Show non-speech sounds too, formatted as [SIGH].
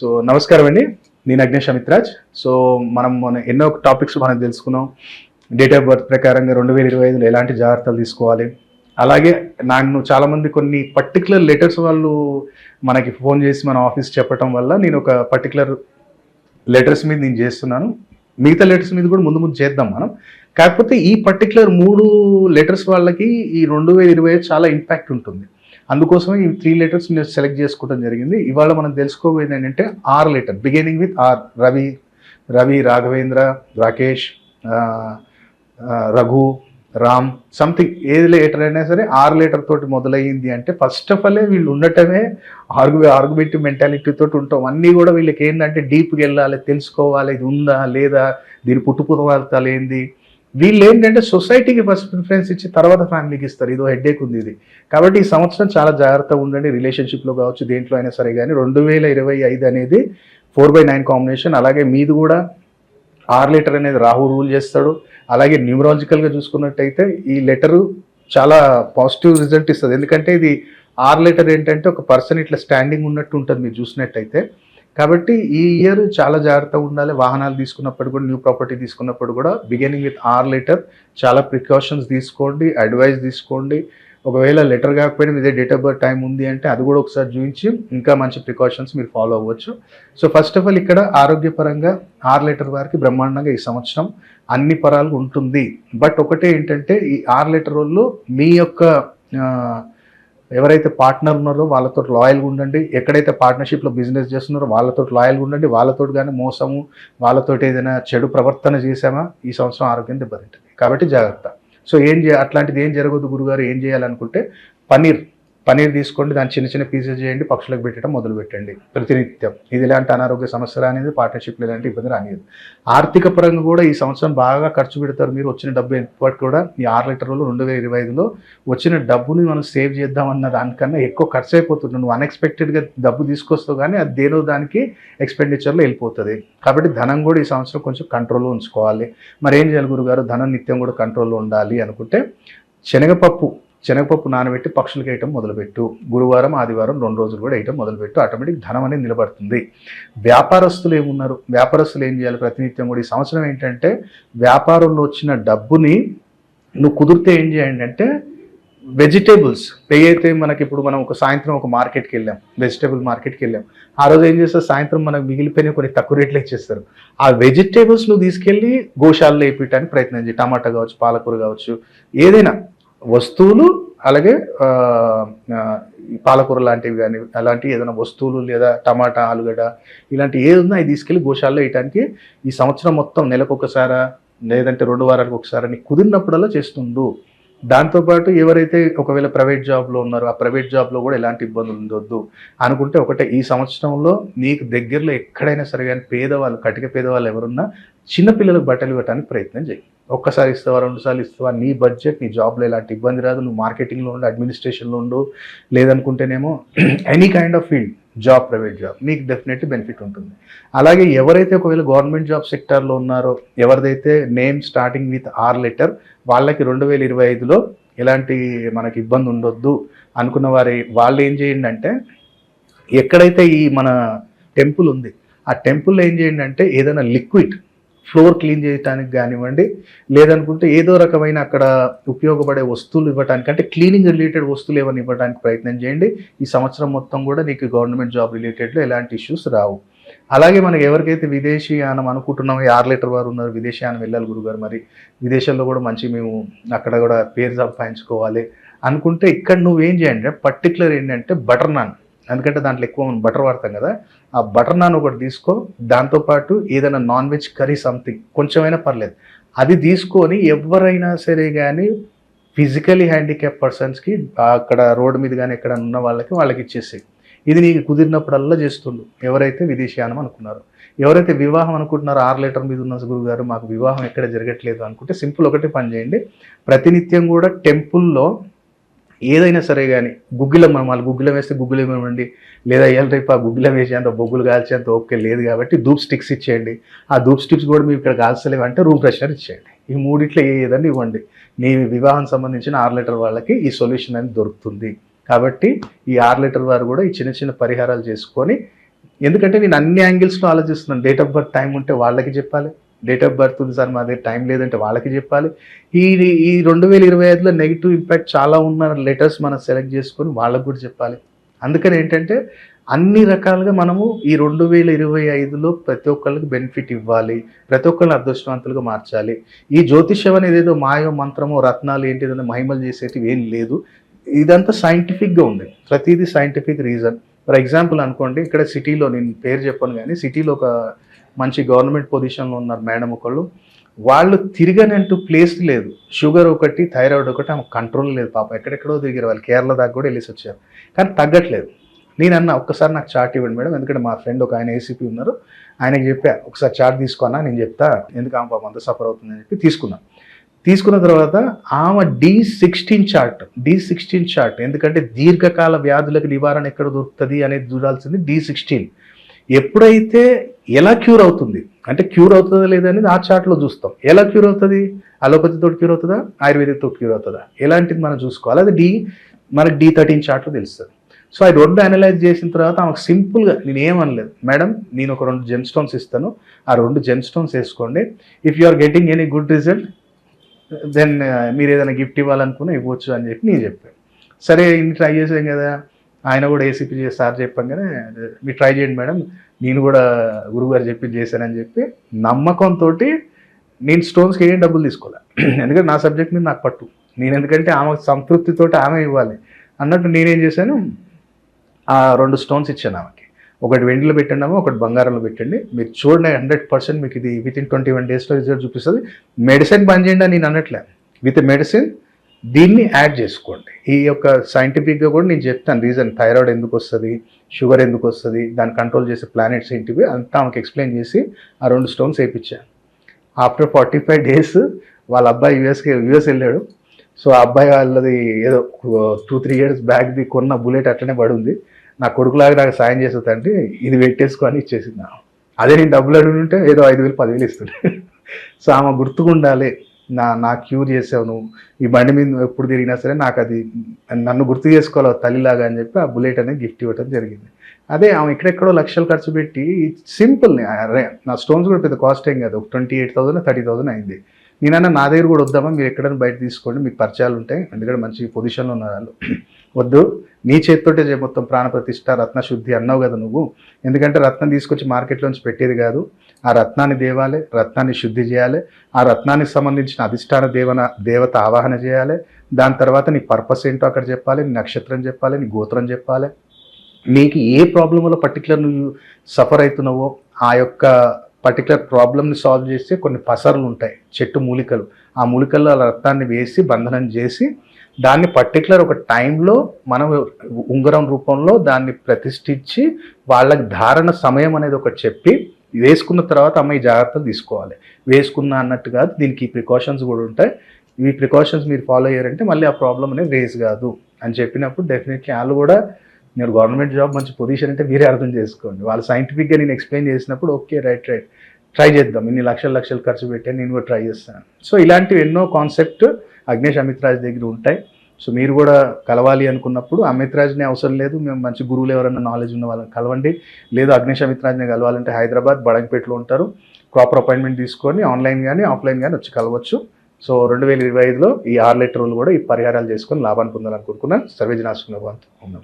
So నమస్కారం అండి. నేను అగ్నేష్ అమిత్రాజ్. సో మనం మన ఎన్నో టాపిక్స్ మనం తెలుసుకున్నాం. డేట్ ఆఫ్ బర్త్ ప్రకారంగా రెండు వేల ఇరవై ఐదులో ఎలాంటి జాగ్రత్తలు తీసుకోవాలి? అలాగే నన్ను చాలామంది కొన్ని పర్టికులర్ లెటర్స్ వాళ్ళు మనకి ఫోన్ చేసి మన ఆఫీస్ చెప్పడం వల్ల నేను ఒక పర్టికులర్ లెటర్స్ మీద నేను చేస్తున్నాను. మిగతా లెటర్స్ మీద కూడా ముందు ముందు చేద్దాం మనం. కాకపోతే ఈ పర్టికులర్ మూడు లెటర్స్ వాళ్ళకి ఈ రెండు వేల ఇరవై ఐదు చాలా ఇంపాక్ట్ ఉంటుంది. అందుకోసమే ఈ త్రీ లెటర్స్ నేను సెలెక్ట్ చేసుకోవడం జరిగింది. ఇవాళ మనం తెలుసుకోబోయేది ఏంటంటే R letter beginning with R Ravi Ravi Raghavendra Rakesh Raghu Ram something ఏది లెటర్ అయినా సరే ఆరు లెటర్ తోటి మొదలయ్యింది అంటే ఫస్ట్ ఆఫ్ ఆల్ వీళ్ళు ఉండటమే ఆర్గు ఆర్గ్యుమెంటివ్ మెంటాలిటీ తోటి ఉంటాం. అన్నీ కూడా వీళ్ళకి ఏంటంటే డీప్కి వెళ్ళాలి తెలుసుకోవాలి ఇది ఉందా లేదా దీని పుట్టుపురవార్తలు ఏంది వీళ్ళు ఏంటంటే సొసైటీకి ఫస్ట్ ప్రిఫరెన్స్ ఇచ్చి తర్వాత ఫ్యామిలీకి ఇస్తారు. ఇదో హెడ్ఏక్ ఉంది ఇది. కాబట్టి ఈ సంవత్సరం చాలా జాగ్రత్తగా ఉండండి. రిలేషన్షిప్లో కావచ్చు దేంట్లో అయినా సరే కానీ రెండు వేల ఇరవై ఐదు అనేది ఫోర్ బై నైన్ కాంబినేషన్. అలాగే మీది కూడా ఆర్ లెటర్ అనేది రాహు రూల్ చేస్తాడు. అలాగే న్యూమరాలజికల్గా చూసుకున్నట్టయితే ఈ లెటరు చాలా పాజిటివ్ రిజల్ట్ ఇస్తుంది. ఎందుకంటే ఇది ఆర్ లెటర్ ఏంటంటే ఒక పర్సన్ ఇట్లా స్టాండింగ్ ఉన్నట్టు ఉంటుంది మీరు చూసినట్టయితే. కాబట్టి ఈ ఇయర్ చాలా జాగ్రత్తగా ఉండాలి. వాహనాలు తీసుకున్నప్పుడు కూడా న్యూ ప్రాపర్టీ తీసుకున్నప్పుడు కూడా బిగినింగ్ విత్ ఆర్ లెటర్ చాలా ప్రికాషన్స్ తీసుకోండి అడ్వైస్ తీసుకోండి. ఒకవేళ లెటర్ కాకపోయినా మీదే డేట్ ఆఫ్ బర్త్ టైం ఉంది అంటే అది కూడా ఒకసారి చూపించి ఇంకా మంచి ప్రికాషన్స్ మీరు ఫాలో అవ్వచ్చు. సో ఫస్ట్ ఆఫ్ ఆల్ ఇక్కడ ఆరోగ్యపరంగా ఆర్ లెటర్ వారికి బ్రహ్మాండంగా ఈ సంవత్సరం అన్ని పరాలు ఉంటుంది. బట్ ఒకటే ఏంటంటే ఈ ఆర్ లెటర్ వాళ్ళు మీ యొక్క ఎవరైతే పార్ట్నర్ ఉన్నారో వాళ్ళతో లాయల్గా ఉండండి. ఎక్కడైతే పార్ట్నర్షిప్లో బిజినెస్ చేస్తున్నారో వాళ్ళతో లాయల్గా ఉండండి. వాళ్ళతో కానీ మోసము వాళ్ళతో ఏదైనా చెడు ప్రవర్తన చేసామా ఈ సంవత్సరం ఆరోగ్యం దెబ్బతింటుంది. కాబట్టి జాగ్రత్త. సో ఏం చే అట్లాంటిది ఏం జరగదు గురుగారు ఏం చేయాలనుకుంటే పన్నీర్ పన్నీర్ తీసుకోండి దాన్ని చిన్న చిన్న పీసెస్ చేయండి పక్షులకు పెట్టడం మొదలు పెట్టండి ప్రతినిత్యం. ఇది ఇలాంటి అనారోగ్య సమస్య అనేది పార్ట్నర్షిప్లు ఇలాంటి ఇబ్బంది రానియదు. ఆర్థిక పరంగా కూడా ఈ సంవత్సరం బాగా ఖర్చు పెడతారు మీరు వచ్చిన డబ్బు ఎప్పటికి కూడా ఈ ఆరు లీటర్లు రెండు వేల ఇరవై ఐదులో వచ్చిన డబ్బుని మనం సేవ్ చేద్దామన్న దానికన్నా ఎక్కువ ఖర్చు అయిపోతుంది నువ్వు అన్ఎక్స్పెక్టెడ్గా డబ్బు తీసుకొస్తావు కానీ అది దేనో దానికి ఎక్స్పెండిచర్లో వెళ్ళిపోతుంది. కాబట్టి ధనం కూడా ఈ సంవత్సరం కొంచెం కంట్రోల్లో ఉంచుకోవాలి. మరి ఏం చేయాలి గురుగారు? ధనం నిత్యం కూడా కంట్రోల్లో ఉండాలి అనుకుంటే శనగపప్పు శనగపప్పు నానబెట్టి పక్షులకు వేయటం మొదలుపెట్టు. గురువారం ఆదివారం రెండు రోజులు కూడా వేయటం మొదలుపెట్టు. ఆటోమేటిక్ ధనం అనేది నిలబడుతుంది. వ్యాపారస్తులు ఏమున్నారు? వ్యాపారస్తులు ఏం చేయాలి? ప్రతినిత్యం కూడా ఈ సంవత్సరం ఏంటంటే వ్యాపారంలో వచ్చిన డబ్బుని నువ్వు కుదిరితే ఏం చేయండి అంటే వెజిటేబుల్స్ పే అయితే మనకి ఇప్పుడు మనం ఒక సాయంత్రం ఒక మార్కెట్కి వెళ్ళాం వెజిటేబుల్ మార్కెట్కి వెళ్ళాం. ఆ రోజు ఏం చేస్తారు? సాయంత్రం మనకు మిగిలిపోయిన కొన్ని తక్కువ రేట్లు ఇచ్చేస్తారు. ఆ వెజిటేబుల్స్ నువ్వు తీసుకెళ్ళి గోశాలలో వేపించడానికి ప్రయత్నం చేయి. టమాటా కావచ్చు పాలకూర కావచ్చు ఏదైనా వస్తువులు అలాగే ఈ పాలకూర లాంటివి కానీ అలాంటి ఏదైనా వస్తువులు లేదా టమాటా ఆలుగడ్డ ఇలాంటి ఏది ఉన్నా అవి తీసుకెళ్ళి గోశాలలో వేయటానికి ఈ సంవత్సరం మొత్తం నెలకు ఒకసారా లేదంటే రెండు వారాలకు ఒకసారి నీకు కుదిరినప్పుడల్లా చేస్తుండు. దాంతోపాటు ఎవరైతే ఒకవేళ ప్రైవేట్ జాబ్లో ఉన్నారో ఆ ప్రైవేట్ జాబ్లో కూడా ఎలాంటి ఇబ్బందులు ఉండొద్దు అనుకుంటే ఒకటే ఈ సంవత్సరంలో నీకు దగ్గరలో ఎక్కడైనా సరే కానీ పేదవాళ్ళు కటిక పేదవాళ్ళు ఎవరున్నా చిన్నపిల్లలకు బట్టలు ఇవ్వడానికి ప్రయత్నం చేయి. ఒక్కసారి ఇస్తావా రెండుసార్లు ఇస్తావా నీ బడ్జెట్ నీ జాబ్లో ఎలాంటి ఇబ్బంది రాదు నువ్వు మార్కెటింగ్లో ఉండు అడ్మినిస్ట్రేషన్లో ఉండు లేదనుకుంటేనేమో any kind of field job private job మీకు డెఫినెట్లీ బెనిఫిట్ ఉంటుంది. అలాగే ఎవరైతే ఒకవేళ గవర్నమెంట్ జాబ్ సెక్టార్లో ఉన్నారో ఎవరిదైతే name starting with R letter వాళ్ళకి రెండు వేల ఇరవై ఐదులో ఎలాంటి మనకి ఇబ్బంది ఉండొద్దు అనుకున్న వారి వాళ్ళు ఏం చేయండి అంటే ఎక్కడైతే ఈ మన టెంపుల్ ఉంది ఆ టెంపుల్లో ఏం చేయండి అంటే ఏదైనా లిక్విడ్ ఫ్లోర్ క్లీన్ చేయడానికి కానివ్వండి లేదనుకుంటే ఏదో రకమైన అక్కడ ఉపయోగపడే వస్తువులు ఇవ్వడానికి అంటే క్లీనింగ్ రిలేటెడ్ వస్తువులు ఏమైనా ఇవ్వడానికి ప్రయత్నం చేయండి. ఈ సంవత్సరం మొత్తం కూడా నీకు గవర్నమెంట్ జాబ్ రిలేటెడ్లో ఎలాంటి ఇష్యూస్ రావు. అలాగే మనకి ఎవరికైతే విదేశీయానం అనుకుంటున్నామో ఈ ఆరు లీటర్ వారు ఉన్నారు విదేశీయానం వెళ్ళాలి గురుగారు మరి. విదేశాల్లో కూడా మంచి మేము అక్కడ కూడా పేరు సంపాదించుకోవాలి అనుకుంటే ఇక్కడ నువ్వేం చేయండి పర్టికులర్ ఏంటంటే బటర్ నాన్. ఎందుకంటే దాంట్లో ఎక్కువ బటర్ వాడతాం కదా ఆ బటర్ నాన్ ఒకటి తీసుకో దాంతోపాటు ఏదైనా నాన్ వెజ్ కర్రీ సంథింగ్ కొంచెమైనా పర్లేదు. అది తీసుకొని ఎవరైనా సరే కానీ ఫిజికలీ హ్యాండిక్యాప్ పర్సన్స్కి అక్కడ రోడ్డు మీద కానీ ఎక్కడ ఉన్న వాళ్ళకి వాళ్ళకి ఇచ్చేసేయి. ఇది నీకు కుదిరినప్పుడల్లా చేస్తుండు. ఎవరైతే విదేశీయానం అనుకున్నారో. ఎవరైతే వివాహం అనుకుంటున్నారో ఆరు లీటర్ మీద ఉన్న గురువు గారు మాకు వివాహం ఎక్కడ జరగట్లేదు అనుకుంటే సింపుల్ ఒకటి పని చేయండి. ప్రతినిత్యం కూడా టెంపుల్లో ఏదైనా సరే కానీ గుగ్గిలం మనం వాళ్ళు గుగ్గిలం వేస్తే గుగ్గిలం ఇవ్వండి. లేదా ఏళ్ళ రేపు ఆ గుగ్గిలం వేసేంత బొగ్గులు కాల్చేంత ఓకే లేదు కాబట్టి ధూప్ స్టిక్స్ ఇచ్చేయండి. ఆ ధూప్ స్టిక్స్ కూడా మీరు ఇక్కడ కాల్చలేవు అంటే రూమ్ ప్రెషర్ ఇచ్చేయండి. ఈ మూడిట్లో ఏదన్నా ఇవ్వండి. మీ వివాహం సంబంధించిన ఆరు లీటర్ వాళ్ళకి ఈ సొల్యూషన్ అనేది దొరుకుతుంది. కాబట్టి ఈ ఆరు లీటర్ వారు కూడా ఈ చిన్న చిన్న పరిహారాలు చేసుకొని ఎందుకంటే నేను అన్ని యాంగిల్స్లో ఆలోచిస్తున్నాను. డేట్ ఆఫ్ బర్త్ టైం ఉంటే వాళ్ళకి చెప్పాలి. డేట్ ఆఫ్ బర్త్ ఉంది సార్ మా దగ్గర టైం లేదంటే వాళ్ళకి చెప్పాలి. ఈ ఈ రెండు వేల ఇరవై ఐదులో నెగిటివ్ ఇంపాక్ట్ చాలా ఉన్న లెటర్స్ మనం సెలెక్ట్ చేసుకొని వాళ్ళకు కూడా చెప్పాలి. అందుకని ఏంటంటే అన్ని రకాలుగా మనము ఈ రెండు వేల ఇరవై ఐదులో ప్రతి ఒక్కళ్ళకి బెనిఫిట్ ఇవ్వాలి ప్రతి ఒక్కరిని అదృష్టవంతులుగా మార్చాలి. ఈ జ్యోతిష్యం అనేది ఏదో మాయో మంత్రమో రత్నాలు ఏంటిదని మహిమలు చేసేటివి ఏం లేదు. ఇదంతా సైంటిఫిక్గా ఉంది. ప్రతిదీ సైంటిఫిక్ రీజన్ ఫర్ ఎగ్జాంపుల్ అనుకోండి ఇక్కడ సిటీలో నేను పేరు చెప్పను కానీ సిటీలో ఒక మంచి గవర్నమెంట్ పొజిషన్లో ఉన్నారు మేడం ఒకళ్ళు. వాళ్ళు తిరగనంటూ ప్లేస్ లేదు. షుగర్ ఒకటి థైరాయిడ్ ఒకటి ఆమె కంట్రోల్ లేదు పాప. ఎక్కడెక్కడో తిరిగారు. వాళ్ళు కేరళ దాకా కూడా వెళ్ళేసి వచ్చారు. కానీ తగ్గట్లేదు. నేను అన్న ఒక్కసారి నాకు చార్ట్ ఇవ్వండి మేడం. ఎందుకంటే మా ఫ్రెండ్ ఒక ఆయన ఏసీపీ ఉన్నారు. ఆయనకి చెప్పా ఒకసారి చార్ట్ తీసుకున్నా నేను చెప్తా. ఎందుకు ఆమె పాపం అంత సఫర్ అవుతుందని చెప్పి తీసుకున్నా. తీసుకున్న తర్వాత ఆమె D sixteen chart D sixteen chart ఎందుకంటే దీర్ఘకాల వ్యాధులకు నివారణ ఎక్కడ దొరుకుతుంది అనేది చూడాల్సింది డి సిక్స్టీన్ ఎప్పుడైతే ఎలా క్యూర్ అవుతుంది? అంటే క్యూర్ అవుతుందా లేదా అనేది ఆ చార్ట్లో చూస్తాం. ఎలా క్యూర్ అవుతుంది? అలోపతితో క్యూర్ అవుతుందా? ఆయుర్వేదిక్తో క్యూర్ అవుతుందా? ఎలాంటిది మనం చూసుకోవాలి? అది డి మనకి డి థర్టీన్ చార్ట్లో తెలుస్తుంది. సో ఆ రెండు అనలైజ్ చేసిన తర్వాత ఆమెకు సింపుల్గా నేను ఏమనలేదు. మేడం నేను ఒక రెండు జెమ్ స్టోన్స్ ఇస్తాను. ఆ రెండు జెమ్ స్టోన్స్ వేసుకోండి if you are getting any good result then మీరు ఏదైనా గిఫ్ట్ ఇవ్వాలనుకున్నా ఇవ్వచ్చు అని చెప్పి నేను చెప్పాను. సరే ఇన్ని ట్రై చేసాం కదా. ఆయన కూడా ఏసీపీ సార్ చెప్పంగానే మీరు ట్రై చేయండి మేడం నేను కూడా గురువుగారు చెప్పి చేశానని చెప్పి నమ్మకంతో నేను స్టోన్స్కి ఏం డబ్బులు తీసుకోలే. [CLEARS THROAT] ఎందుకంటే నా సబ్జెక్ట్ మీద నాకు పట్టు. నేను ఎందుకంటే ఆమె సంతృప్తితో ఆమె ఇవ్వాలి. అన్నట్టు నేనేం చేశాను ఆ రెండు స్టోన్స్ ఇచ్చాను ఆమెకి. ఒకటి వెండిలో పెట్టండి ఒకటి బంగారంలో పెట్టండి. మీరు చూడండి హండ్రెడ్ పర్సెంట్ మీకు ఇది విత్ ఇన్ ట్వంటీ వన్ డేస్లో రిజల్ట్ చూపిస్తుంది. మెడిసిన్ బంద్ చేయండి నేను అనట్లే. విత్ మెడిసిన్ దీన్ని యాడ్ చేసుకోండి. ఈ యొక్క సైంటిఫిక్గా కూడా నేను చెప్తాను రీజన్ థైరాయిడ్ ఎందుకు వస్తుంది షుగర్ ఎందుకు వస్తుంది దాన్ని కంట్రోల్ చేసే ప్లానెట్స్ ఏంటివి అంతా ఆమెకు ఎక్స్ప్లెయిన్ చేసి ఆ రెండు స్టోన్స్ వేయించాను. ఆఫ్టర్ ఫార్టీ ఫైవ్ డేస్ వాళ్ళ అబ్బాయి యూఎస్కి యూఎస్ వెళ్ళాడు. సో ఆ అబ్బాయి వాళ్ళది ఏదో టూ త్రీ ఇయర్స్ బ్యాక్ది కొన్న బుల్లెట్ అట్లనే పడి ఉంది నా కొడుకులాగా నాకు సాయం చేసేదంటే ఇది పెట్టేసుకొని ఇచ్చేసింది అదే నేను డబ్బులు అడుగుంటే ఏదో ఐదు వేలు పదివేలు ఇస్తుండే సో [LAUGHS] ఆమె గుర్తుకుండాలి నా నా క్యూర్ చేసావు నువ్వు. ఈ బండి మీద ఎప్పుడు తిరిగినా సరే నాకు అది నన్ను గుర్తు చేసుకోవాలి తల్లిలాగా అని చెప్పి ఆ బుల్లెట్ అనేది గిఫ్ట్ ఇవ్వడం జరిగింది. అదే ఆమె ఎక్కడెక్కడో లక్షలు ఖర్చు పెట్టి సింపుల్ నా స్టోన్స్ కూడా పెద్ద కాస్ట్ ఏం కాదు. ఒక twenty eight thousand thirty thousand అయింది. నేనన్నా నా దగ్గర కూడా వద్దామా? మీరు ఎక్కడైనా బయట తీసుకోండి. మీకు పరిచయాలు ఉంటాయి. ఎందుకంటే మంచి పొజిషన్లో ఉన్నారు వాళ్ళు. వద్దు. నీ చేతితోటే మొత్తం ప్రాణప్రతిష్ఠ రత్న శుద్ధి అన్నావు కదా నువ్వు. ఎందుకంటే రత్నం తీసుకొచ్చి మార్కెట్లోంచి పెట్టేది కాదు. ఆ రత్నాన్ని దేవాలి రత్నాన్ని శుద్ధి చేయాలి ఆ రత్నానికి సంబంధించిన అధిష్టాన దేవన దేవత ఆవాహన చేయాలి. దాని తర్వాత నీ పర్పస్ ఏంటో అక్కడ చెప్పాలి నీ నక్షత్రం చెప్పాలి నీ గోత్రం చెప్పాలి. నీకు ఏ ప్రాబ్లం వల్ల పర్టికులర్ నువ్వు సఫర్ అవుతున్నావో ఆ యొక్క పర్టికులర్ ప్రాబ్లమ్ని సాల్వ్ చేస్తే కొన్ని పసర్లు ఉంటాయి చెట్టు మూలికలు. ఆ మూలికల్లో ఆ రక్తాన్ని వేసి బంధనం చేసి దాన్ని పర్టికులర్ ఒక టైంలో మనం ఉంగరం రూపంలో దాన్ని ప్రతిష్ఠించి వాళ్ళకి ధారణ సమయం అనేది ఒకటి చెప్పి వేసుకున్న తర్వాత అమ్మాయి జాగ్రత్తలు తీసుకోవాలి. వేసుకున్నా అన్నట్టు కాదు దీనికి ప్రికాషన్స్ కూడా ఉంటాయి. ఈ ప్రికాషన్స్ మీరు ఫాలో అయ్యారంటే మళ్ళీ ఆ ప్రాబ్లం అనేది రేస్ కాదు అని చెప్పినప్పుడు డెఫినెట్లీ వాళ్ళు కూడా నేను గవర్నమెంట్ జాబ్ మంచి పొజిషన్ అంటే మీరే అర్థం చేసుకోండి. వాళ్ళు సైంటిఫిక్గా నేను ఎక్స్ప్లెయిన్ చేసినప్పుడు ఓకే రైట్ రైట్ ట్రై చేద్దాం. ఇన్ని లక్షల లక్షలు ఖర్చు పెట్టాను నేను కూడా ట్రై చేస్తాను. సో ఇలాంటివి ఎన్నో కాన్సెప్ట్ అగ్నేష్ అమిత్రాజ్ దగ్గర ఉంటాయి. సో మీరు కూడా కలవాలి అనుకున్నప్పుడు అమిత్రాజ్ని అవసరం లేదు. మేము మంచి గురువులు ఎవరైనా నాలెడ్జ్ ఉన్న వాళ్ళని కలవండి. లేదు అగ్నేష్ అమిత్రాజ్ని కలవాలంటే హైదరాబాద్ బడంగపేటలో ఉంటారు. ప్రాపర్ అపాయింట్మెంట్ తీసుకొని ఆన్లైన్ కానీ ఆఫ్లైన్ కానీ వచ్చి కలవచ్చు. సో రెండు వేల ఇరవై ఐదులో ఈ ఆరు లెటర్లు కూడా ఈ పరిహారాలు చేసుకొని లాభాన్ని పొందాలని కోరుకున్నాను. సర్వేజనాశుకున్న ఓం